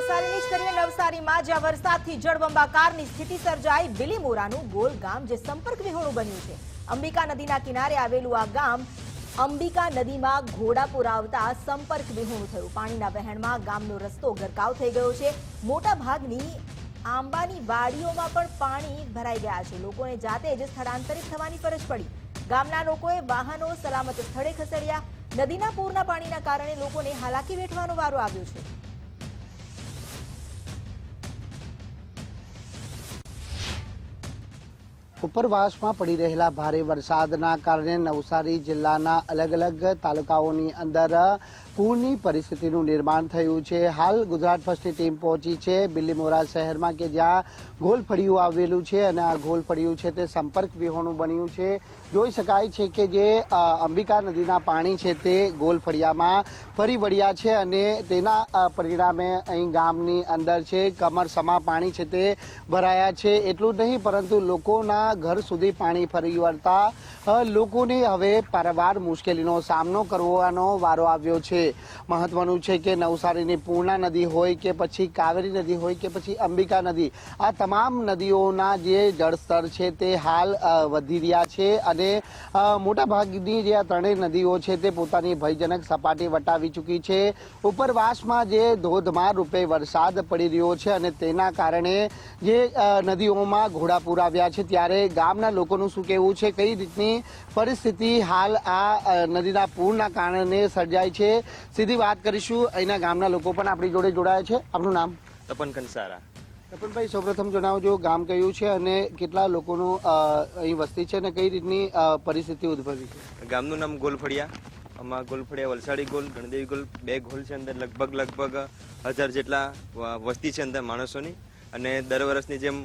નવસારીની જ કરીએ નવસારીમાં જ્યાં વરસાદથી જળબંબાકારની સ્થિતિ સર્જાઈ. બિલીમોરાનું ગોલ ગામ જે સંપર્ક વિહોણું બન્યું છે. અંબિકા નદીના કિનારે આવેલું આ ગામ અંબિકા નદીમાં ઘોડાપુર આવતા સંપર્ક વિહોણું થયું. પાણીના વહેણમાં ગામનો રસ્તો ગરકાવ થઈ ગયો છે. મોટા ભાગની આંબાની વાડીઓમાં પણ પાણી ભરાઈ ગયા છે. લોકોને જાતે જ સ્થળાંતરિત થવાની ફરજ પડી. ગામના લોકોએ વાહનો સલામત સ્થળે ખસેડ્યા. નદીના પૂરના પાણીના કારણે લોકોને હાલાકી વેઠવાનો વારો આવ્યો છે. ઉપરવાસમાં પડી રહેલા ભારે વરસાદના કારણે નવસારી જિલ્લાના અલગ અલગ તાલુકાઓની અંદર પૂરની પરિસ્થિતિનું નિર્માણ થયું છે. હાલ ગુજરાત ફર્સ્ટની ટીમ પહોંચી છે. બિલીમોરા શહેરમાં કે જ્યાં ઘોલફળિયું આવેલું છે અને આ ઘોલફળિયું છે તે સંપર્ક વિહોણું બન્યું છે. જોઈ શકાય છે કે જે અંબિકા નદીના પાણી છે તે ગોલફળિયામાં ફરી વળ્યા છે અને તેના પરિણામે અહીં ગામની અંદર છે કમરસમા પાણી છે તે ભરાયા છે. એટલું નહીં, પરંતુ લોકોના ઘર સુધી પાણી ફરી વળતા લોકોને હવે પારવાર મુશ્કેલીનો સામનો કરવાનો વારો આવ્યો છે. મહત્વનું છે કે નવસારીની પૂર્ણા નદી હોય કે પછી કાવેરી નદી હોય કે પછી અંબિકા નદી, આ તમામ નદીઓના જે જળસ્તર છે તે હાલ વધી રહ્યા છે અને મોટાભાગની જે આ ત્રણેય નદીઓ છે તે પોતાની ભયજનક સપાટી વટાવી ચૂકી છે. ઉપરવાસમાં જે ધોધમાર રૂપે વરસાદ પડી રહ્યો છે અને તેના કારણે જે નદીઓમાં ઘોડાપૂર આવ્યા છે ત્યારે ગામના લોકોનું શું કહેવું છે, કઈ રીતની પરિસ્થિતિ હાલ આ નદીના પૂરના કારણે સર્જાય છે? સીધી વાત કરીશું અહીંના ગામના લોકો પણ આપણી જોડે જોડાયા છે. આપનું નામ? તપન કંસારા. તપનભાઈ સૌપ્રથમ જણાવજો ગામ કયું છે અને કેટલા લોકોનું અહીં વસ્તી છે અને કઈ રીતની પરિસ્થિતિ ઉદ્ભવી છે? ગામનું નામ ગોલફળિયા આમાં ગોલફળિયા વલસાડી ગોલ ગણદેવી ગોલ બે ગોલ છે અંદર લગભગ લગભગ હજાર જેટલા વસ્તી છે અંદર માણસોની. અને દર વર્ષની જેમ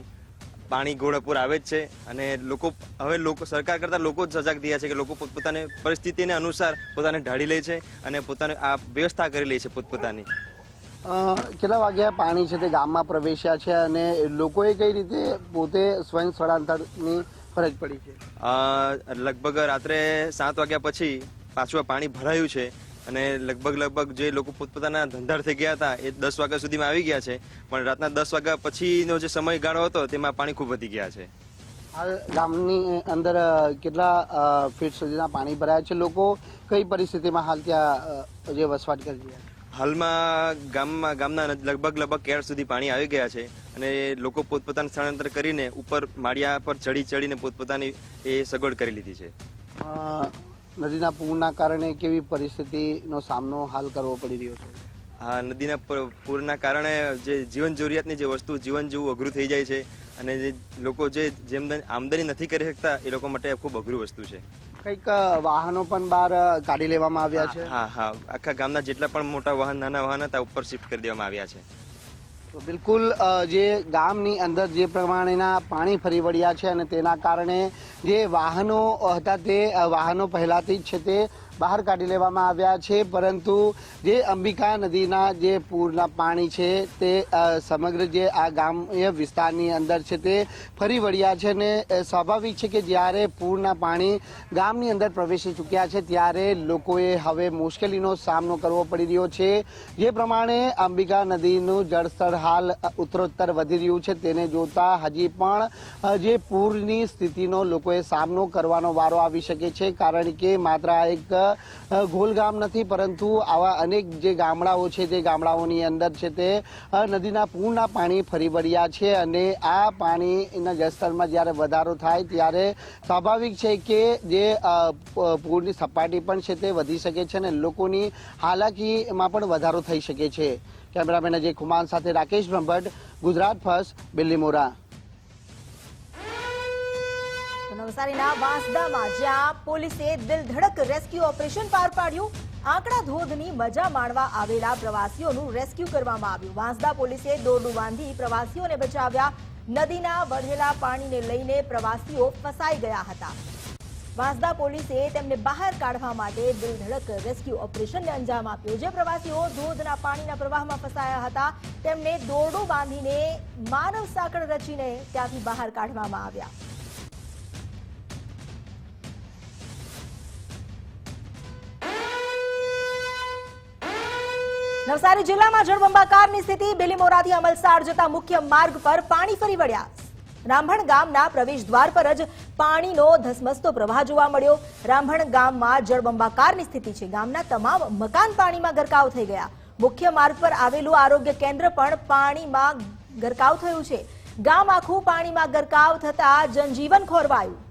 પાણી ઘોડાપુર આવે જ છે અને લોકો હવે લોકો સરકાર કરતાં લોકો જ સજાગ થયા છે કે લોકો પોતપોતાની પરિસ્થિતિને અનુસાર પોતાને ઢાળી લે છે અને પોતાને આ વ્યવસ્થા કરી લે છે પોતપોતાની. કેટલા વાગ્યા પાણી છે તે ગામમાં પ્રવેશ્યા છે અને લોકોએ કઈ રીતે પોતે સ્વયં સ્થળાંતરની ફરજ પડી છે? લગભગ રાત્રે સાત વાગ્યા પછી પાછું પાણી ભરાયું છે અને લગભગ લગભગ જે લોકો પોતપોતાના ધંધાર થઈ ગયા હતા એ દસ વાગ્યા સુધીમાં આવી ગયા છે. પણ રાતના દસ વાગ્યા પછીનો જે સમયગાળો હતો તેમાં પાણી ખૂબ વધી ગયા છે. હાલ ગામની અંદર કેટલા ફીટ સુધીના પાણી ભરાયા છે? લોકો કઈ પરિસ્થિતિમાં હાલ ત્યાં જે વસવાટ કરી રહ્યા હાલમાં ગામમાં ગામના લગભગ લગભગ કેર સુધી પાણી આવી ગયા છે અને લોકો પોતપોતાનું સ્થળાંતર કરીને ઉપર માળિયા પર ચડી ચડીને પોતપોતાની એ સગવડ કરી લીધી છે. નદીના પૂરના કારણે કેવી પરિસ્થિતિનો સામનો હાલ કરવો પડી રહ્યો છે? હા નદીના પૂરના કારણે જે જીવન જરૂરિયાતની જે વસ્તુ જીવન જેવું અઘરું થઈ જાય છે અને જે લોકો જે જેમ આમદની નથી કરી શકતા એ લોકો માટે ખૂબ અઘરું વસ્તુ છે. કંઈક વાહનો પણ બહાર કાઢી લેવામાં આવ્યા છે? હા હા. આખા ગામના જેટલા પણ મોટા વાહન નાના વાહન હતા ઉપર શિફ્ટ કરી દેવામાં આવ્યા છે. તો બિલકુલ જે ગામની અંદર જે પ્રમાણેના પાણી ફરી વળ્યા છે અને તેના કારણે જે વાહનો હતા તે વાહનો પહેલાથી જ છે તે બહાર કાઢી લેવામાં આવ્યા છે, પરંતુ જે અંબિકા નદીના જે પૂરના પાણી છે તે સમગ્ર જે આ ગામ વિસ્તારની અંદર છે તે ફરી વળ્યા છે અને સ્વાભાવિક છે કે જ્યારે પૂરના પાણી ગામની અંદર પ્રવેશી ચૂક્યા છે ત્યારે લોકોએ હવે મુશ્કેલીનો સામનો કરવો પડી રહ્યો છે. જે પ્રમાણે અંબિકા નદીનું જળસ્તર હાલ ઉત્તરોત્તર વધી રહ્યું છે. તેને જોતા હજી પણ જે પૂરની સ્થિતિનો લોકોએ સામનો કરવાનો વારો આવી શકે છે. કારણ કે માત્ર એક ગોલ ગામ નથી, પરંતુ આવા અનેક જે ગામડાઓ છે તે ગામડાઓની અંદર છે તે નદીના પૂરના પાણી ફરી વળ્યા છે અને આ પાણીના જળસ્તરમાં જ્યારે વધારો થાય ત્યારે સ્વાભાવિક છે કે જે પૂરની સપાટી પણ છે તે વધી શકે છે અને લોકોની હાલાકીમાં પણ વધારો થઈ શકે છે. કેમેરામેન અજય કુમાર સાથે રાકેશ બ્રહ્મભટ્ટ, ગુજરાત ફર્સ્ટ બિલ્લીમોરા નવસારીના વાંસદામાં, જ્યાં પોલીસે દિલધડક રેસ્ક્યુ ઓપરેશન પાર પાડ્યું. આંકડા ધોધની મજા માણવા આવેલા પ્રવાસીઓનું રેસ્ક્યુ કરવામાં આવ્યું. વાંસદા પોલીસે દોરડું બાંધી પ્રવાસીઓને બચાવ્યા. નદીના વઢેલા પાણીને લઈને પ્રવાસીઓ ફસાઈ ગયા હતા. વાંસદા પોલીસે તેમને બહાર કાઢવા માટે દિલધડક રેસ્ક્યુ ઓપરેશનને અંજામ આપ્યો, જે પ્રવાસીઓ ધોધના પાણીના પ્રવાહમાં ફસાયા હતા. તેમને દોરડું બાંધીને માનવ સાંકળ રચીને ત્યાંથી બહાર કાઢવામાં આવ્યા. નવસારી જિલ્લામાં જળબંબાકારની સ્થિતિ, બિલીમોરાથી અમલસાડ જતા મુખ્ય માર્ગ પર પાણી ફરી વળ્યા. રામભણ ગામના પ્રવેશ દ્વાર પર જ પાણીનો ધસમસતો પ્રવાહ જોવા મળ્યો. રામભણ ગામમાં જળબંબાકારની સ્થિતિ છે. ગામના તમામ મકાન પાણીમાં ગરકાવ થઈ ગયા. મુખ્ય માર્ગ પર આવેલું આરોગ્ય કેન્દ્ર પણ પાણીમાં ગરકાવ થયું છે. ગામ આખું પાણીમાં ગરકાવ થતા જનજીવન ખોરવાયું.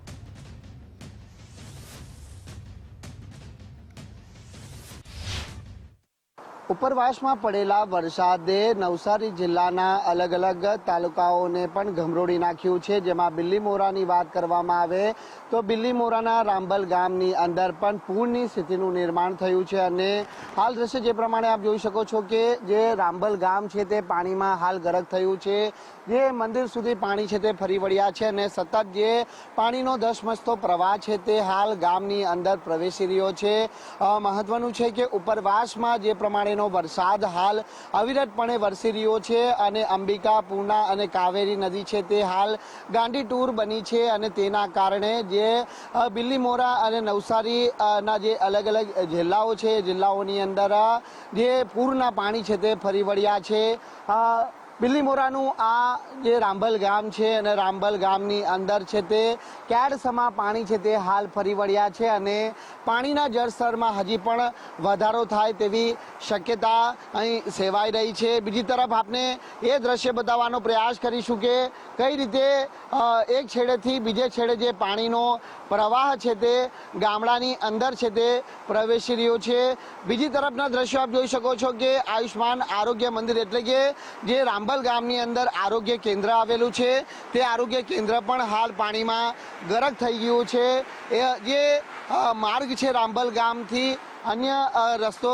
ઉપરવાસમાં પડેલા વરસાદે નવસારી જિલ્લાના અલગ અલગ તાલુકાઓને પણ ગમરોડી નાખ્યું છે. જેમાં બિલ્લીમોરાની વાત કરવામાં આવે તો બિલ્લીમોરાના રાંબલ ગામની અંદર પણ પૂરની સ્થિતિનું નિર્માણ થયું છે અને હાલ દ્રશ્ય જે પ્રમાણે આપ જોઈ શકો છો કે જે રાંબલ ગામ છે તે પાણીમાં હાલ ગરક થયું છે. જે મંદિર સુધી પાણી છે તે ફરી વળ્યા છે અને સતત જે પાણીનો ધસમસતો પ્રવાહ છે તે હાલ ગામની અંદર પ્રવેશી રહ્યો છે. મહત્વનું છે કે ઉપરવાસમાં જે પ્રમાણેનો વરસાદ હાલ અવિરતપણે વરસી રહ્યો છે અને અંબિકા પૂર્ણા અને કાવેરી નદી છે તે હાલ ગાંડી ટૂર બની છે અને તેના કારણે જે બિલ્લીમોરા અને નવસારીના જે અલગ અલગ જિલ્લાઓ છે, જિલ્લાઓની અંદર જે પૂરના પાણી છે તે ફરી વળ્યા છે. બિલ્લીમોરાનું આ જે રાંભલ ગામ છે અને રાંભલ ગામની અંદર છે તે કેડસમાં પાણી છે તે હાલ ફરી વળ્યા છે અને પાણીના જળસ્તરમાં હજી પણ વધારો થાય તેવી શક્યતા અહીં સેવાઈ રહી છે. બીજી તરફ આપને એ દ્રશ્ય બતાવવાનો પ્રયાસ કરીશું કે કઈ રીતે એક છેડેથી બીજે છેડે જે પાણીનો પ્રવાહ છે તે ગામડાની અંદર છે તે પ્રવેશી રહ્યો છે. બીજી તરફના દ્રશ્યો આપ જોઈ શકો છો કે આયુષ્માન આરોગ્ય મંદિર એટલે કે જે રાંબલ ગામની અંદર આરોગ્ય કેન્દ્ર આવેલું છે. તે આરોગ્ય કેન્દ્ર પણ હાલ પાણીમાં ગરક થઈ ગયું છે. એ જે માર્ગ છે રામબલ ગામથી અન્ય રસ્તો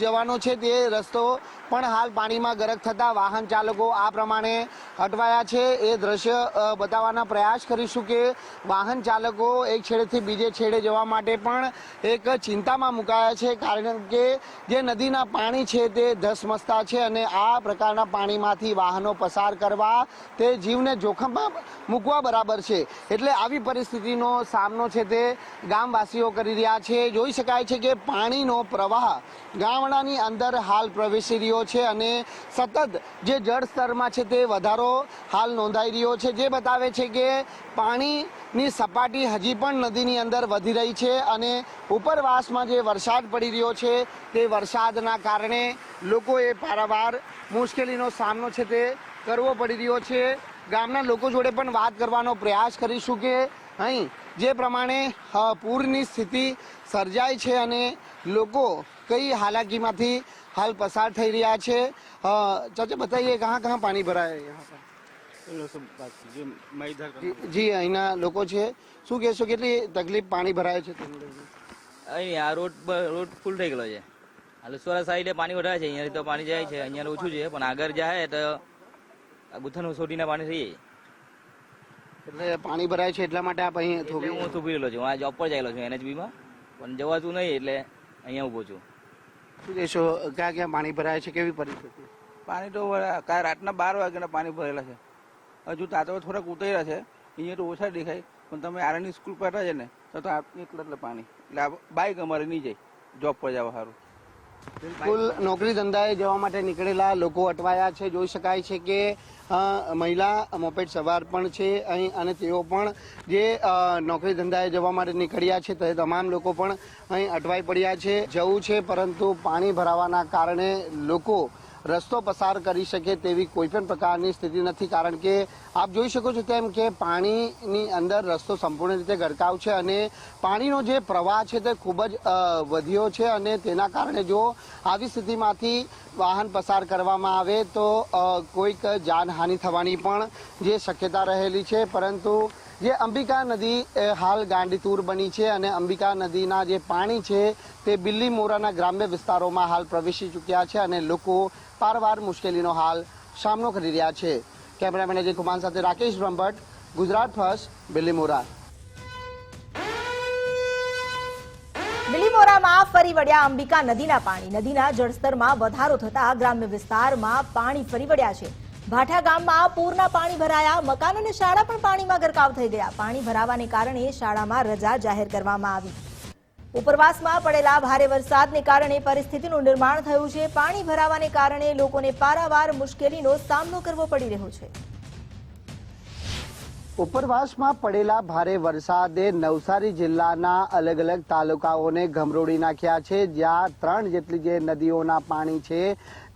જવાનો છે તે રસ્તો પણ હાલ પાણીમાં ગરક થતા વાહન ચાલકો આ પ્રમાણે અટવાયા છે. એ દ્રશ્ય બતાવવાના પ્રયાસ કરીશું કે વાહન ચાલકો એક છેડેથી બીજે છેડે જવા માટે પણ એક ચિંતામાં મુકાયા છે. કારણ કે જે નદીના પાણી છે તે ધસમસતા છે અને આ પ્રકારના પાણીમાંથી વાહનો પસાર કરવા તે જીવને જોખમમાં મૂકવા બરાબર છે. એટલે આવી પરિસ્થિતિનો સામનો છે તે ગામવાસીઓ કરી રહ્યા છે. જોઈ શકાય છે કે પાણીનો પ્રવાહ ગામડાની અંદર હાલ પ્રવેશી રહ્યો છે અને સતત જે જળસ્તરમાં છે તે વધારો હાલ નોંધાઈ રહ્યો છે. જે બતાવે છે કે પાણીની સપાટી હજી પણ નદીની અંદર વધી રહી છે અને ઉપરવાસમાં જે વરસાદ પડી રહ્યો છે તે વરસાદના કારણે લોકોએ પારાવાર મુશ્કેલીનો સામનો છે તે કરવો પડી રહ્યો છે. ગામના લોકો જોડે પણ વાત કરવાનો પ્રયાસ કરીશું કે અહીં જે પ્રમાણે પૂરની સ્થિતિ સર્જાય છે અને લોકો કઈ હાલાકીમાંથી હાલ પસાર થઈ રહ્યા છે ચાચા બતાવીએ કહાં કહાં પાણી ભરાય જી અહીંના લોકો છે. શું કહેશો કેટલી તકલીફ પાણી ભરાય છે અહીં આ રોડ રોડ ફૂલ થઈ ગયો છે. હાલ હલસવાળા સાઈડે પાણી વધારે છે અહીંયા તો પાણી જાય છે અહીંયા ઓછું છે પણ આગળ જાય તો ગુથન સોટીને પાણી થઈ જાય. એટલે પાણી ભરાય છે એટલા માટે આપ અહીં થોભી હું થોભી રહેલો છું હું આ જોબ પર જાયેલો છું NHB માં. પણ જવાતું નહીં એટલે અહીંયા ઊભો છું. શું કહેશો ક્યાં ક્યાં પાણી ભરાય છે કેવી પરિસ્થિતિ? પાણી તો કાલ રાતના બાર વાગ્યાના પાણી ભરેલા છે. હજુ તાતો થોડાક ઉતર્યા છે અહીંયા તો ઓછા દેખાય પણ તમે આરએનની સ્કૂલ પર છે ને તો તો આ એટલે પાણી. એટલે આ બાઇક અમારે નહીં જાય જોબ પર જવા સારું. બિલકુલ નોકરી ધંધાએ જવા માટે નીકળેલા લોકો અટવાયા છે. જોઈ શકાય છે કે મહિલા મોપેટ સવાર પણ છે અહીં અને તેઓ પણ જે નોકરી ધંધાએ જવા માટે નીકળ્યા છે તે તમામ લોકો પણ અહીં અટવાઈ પડ્યા છે. જવું છે પરંતુ પાણી ભરાવાના કારણે લોકો રસ્તો પસાર કરી શકે તેવી કોઈ પણ પ્રકારની સ્થિતિ નથી. કારણ કે આપ જોઈ શકો છો તેમ કે પાણીની અંદર રસ્તો સંપૂર્ણ રીતે ગરકાવ છે અને પાણીનો જે પ્રવાહ છે તે ખૂબ જ વધ્યો છે અને તેના કારણે જો આવી સ્થિતિમાંથી વાહન પસાર કરવામાં આવે તો કોઈક જાનહાનિ થવાની પણ જે શક્યતા રહેલી છે. પરંતુ જે અંબિકા નદી હાલ ગાંડીતુર બની છે અને અંબિકા નદીના જે પાણી છે તે બિલ્લી મોરાના ગ્રામ્ય વિસ્તારોમાં હાલ પ્રવેશી ચૂક્યા છે અને લોકો પારવાર મુશ્કેલીનો હાલ સામનો કરી રહ્યા છે. કેમેરામેન અજય કુમાર સાથે રાકેશ બ્રહ્મભટ્ટ ગુજરાત ફર્સ્ટ બિલ્લીમોરા બિલીમોરામાં ફરી વળ્યા અંબિકા નદીના પાણી. નદીના જળસ્તરમાં વધારો થતા ગ્રામ્ય વિસ્તારમાં પાણી ફરી વળ્યા છે. ભાઠા ગામમાં પૂરના પાણી ભરાયા, મકાન અને શાળા પણ પાણીમાં ગરકાવ થઈ ગયા. પાણી ભરાવાને કારણે શાળામાં રજા જાહેર કરવામાં આવી. ઉપરવાસમાં પડેલા ભારે વરસાદને કારણે પરિસ્થિતિનું નિર્માણ થયું છે. પાણી ભરાવાને કારણે લોકોને પારાવાર મુશ્કેલીનો સામનો કરવો પડી રહ્યો છે. ઉપરવાસમાં પડેલા ભારે વરસાદે નવસારી જિલ્લાના અલગ અલગ તાલુકાઓને ગમરોડી નાખ્યા છે. જ્યાં ત્રણ જેટલી જે નદીઓના પાણી છે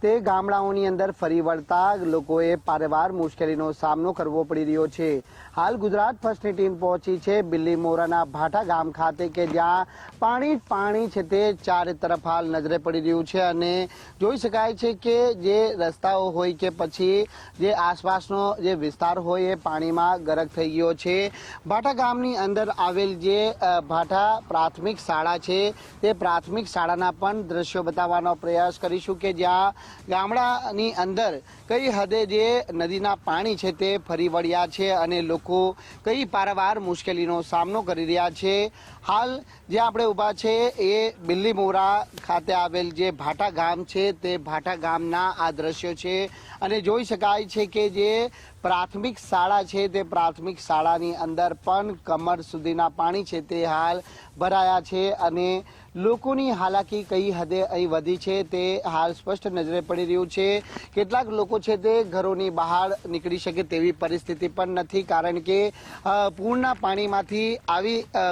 તે ગામડાઓની અંદર ફરી વળતા લોકોએ પારેવાર મુશ્કેલીનો સામનો કરવો પડી રહ્યો છે. હાલ ગુજરાત ફર્સ્ટની ટીમ પહોંચી છે બિલ્લી મોરાના ભાટા ગામ ખાતે કે જ્યાં પાણી પાણી છે તે ચારે તરફ હાલ નજરે પડી રહ્યું છે અને જોઈ શકાય છે કે જે રસ્તાઓ હોય કે પછી જે આસપાસનો જે વિસ્તાર હોય એ પાણીમાં ગરક થઈ ગયો છે. ભાટા ગામની અંદર આવેલ જે ભાટા પ્રાથમિક શાળા છે તે પ્રાથમિક શાળાના પણ દ્રશ્યો બતાવવાનો પ્રયાસ કરીશું કે જ્યાં ગામડાની અંદર કઈ હદે જે નદીના પાણી છે તે ફરી વળ્યા છે અને લોકો કઈ પારાવાર મુશ્કેલીનો સામનો કરી રહ્યા છે? હાલ જે આપણે ઊભા છે એ બિલ્લી મોરા ખાતે આવેલ જે ભાટા ગામ છે તે ભાટા ગામના આ દ્રશ્યો છે. અને જોઈ શકાય છે કે જે પ્રાથમિક શાળા છે તે પ્રાથમિક શાળાની અંદર પણ કમર સુધીના પાણી છે તે હાલ ભરાયા છે અને લોકોની હાલાકી કઈ હદે અહીં વધી છે તે હાલ સ્પષ્ટ નજરે પડી રહ્યું છે. કેટલાક લોકો છે તે ઘરોની બહાર નીકળી શકે તેવી પરિસ્થિતિ પણ નથી કારણ કે પૂરના પાણીમાંથી આવી અ,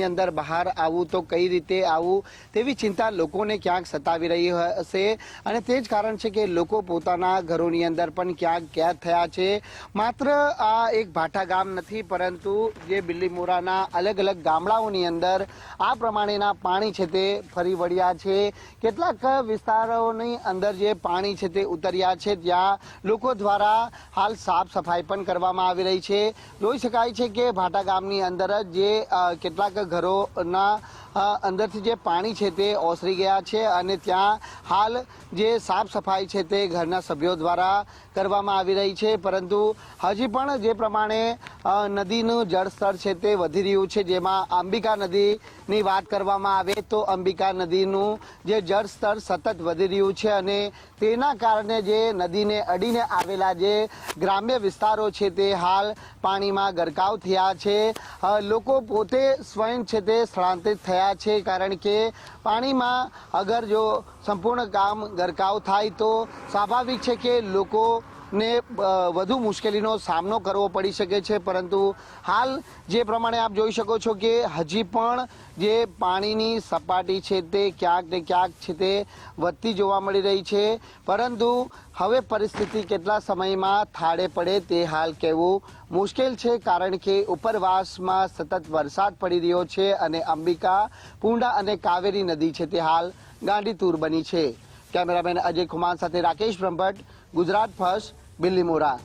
પરિસ્થિતિની અંદર બહાર આવવું તો કઈ રીતે આવવું તેવી ચિંતા લોકોને ક્યાંક સતાવી રહી હશે. અને તે જ કારણ છે કે લોકો પોતાના ઘરોની અંદર પણ ક્યાંક કેદ થયા છે. માત્ર આ એક ભાટા ગામ નથી, પરંતુ જે બિલ્લીમોરાના અલગ અલગ ગામડાઓની અંદર આ પ્રમાણેના પાણી છે તે ફરી વળ્યા છે. કેટલાક વિસ્તારોની અંદર જે પાણી છે તે ઉતર્યા છે ત્યાં લોકો દ્વારા હાલ સાફ સફાઈ પણ કરવામાં આવી રહી છે. જોઈ શકાય છે કે ભાટા ગામની અંદર જ જે કેટલાક ઘરોના અંદરથી જે પાણી છે તે ઓસરી ગયા છે અને ત્યાં હાલ જે સાફ સફાઈ છે તે ઘરના સભ્યો દ્વારા કરવામાં આવી રહી છે. પરંતુ હજી પણ જે પ્રમાણે નદીનું જળસ્તર છે તે વધી રહ્યું છે, જેમાં અંબિકા નદીની વાત કરવામાં આવે તો અંબિકા નદીનું જે જળસ્તર સતત વધી રહ્યું છે અને તેના કારણે જે નદીને અડીને આવેલા જે ગ્રામ્ય વિસ્તારો છે તે હાલ પાણીમાં ગરકાવ થયા છે. લોકો પોતે સ્વયં છે તે સ્થળાંતરિત થયા છે કારણ કે પાણીમાં અગર જો સંપૂર્ણ કામ ગરકાવ થાય તો સ્વાભાવિક છે કે લોકો ને વધુ મુશ્કેલીનો સામનો કરવો પડી શકે છે. પરંતુ હાલ જે પ્રમાણે આપ જોઈ શકો છો કે હજી પણ જે પાણીની સપાટી છે તે ક્યાંક ને ક્યાંક છે તે વધતી જોવા મળી રહી છે. પરંતુ હવે પરિસ્થિતિ કેટલા સમયમાં થાળે પડે તે હાલ કહેવું મુશ્કેલ છે, કારણ કે ઉપરવાસમાં સતત વરસાદ પડી રહ્યો છે અને અંબિકા, પૂંડા અને કાવેરી નદી છે તે હાલ ગાંડીતુર બની છે. કેમેરામેન અજય કુમાર સાથે રાકેશ બ્રહ્મભટ્ટ, ગુજરાત ફર્સ્ટ બિલ્લીમોરા